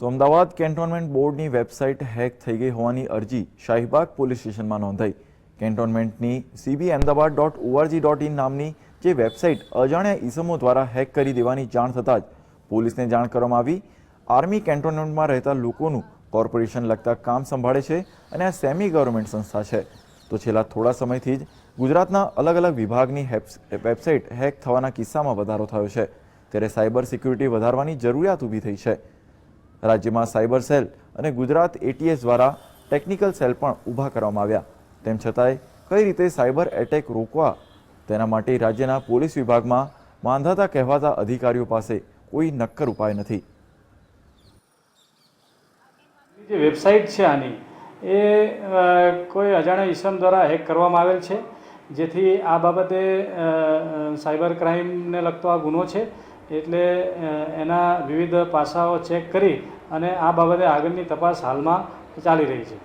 તો અમદાવાદ કેન્ટોનમેન્ટ બોર્ડની website hack થઈ ગઈ હોવાની અરજી શાહીબાગ પોલીસ સ્ટેશનમાં નોંધાઈ. કેન્ટોનમેન્ટની CB Ahmedabad dot ORG dot in નામની જે વેબસાઇટ અજાણ્યા ઇસમો દ્વારા હેક કરી દેવાની જાણ થતાં જ પોલીસને જાણ કરવામાં આવી. આર્મી કેન્ટોનમેન્ટમાં રહેતા લોકોનું કોર્પોરેશન લગતા કામ સંભાળે છે અને આ સેમી ગવર્મેન્ટ સંસ્થા છે. તો છેલ્લા થોડા સમયથી જ ગુજરાતના અલગ અલગ વિભાગની વેબસાઇટ હેક થવાના કિસ્સામાં વધારો થયો છે. ત્યારે સાયબર સિક્યુરિટી વધારવાની જરૂરિયાત ઊભી થઈ છે. રાજ્યમાં સાયબર સેલ અને ગુજરાત એટીએસ દ્વારા ટેકનિકલ સેલ પણ ઊભા કરવામાં આવ્યા. તેમ છતાંય કઈ રીતે સાયબર એટેક રોકવા? તેના માટે રાજ્યના પોલીસ વિભાગમાં માંધાતા કહેવાતા અધિકારીઓ પાસે કોઈ નક્કર ઉપાય નથી. જે વેબસાઇટ છે આની, એ કોઈ અજાણ્યા ઈસમ દ્વારા હેક કરવામાં આવેલ છે? જેથી આ બાબતે સાયબર ક્રાઇમને લગતો આ ગુનો છે? એટલે એના વિવિધ પાસાઓ ચેક કરી અને આ બાબતે આગળની તપાસ હાલમાં ચાલી રહી છે.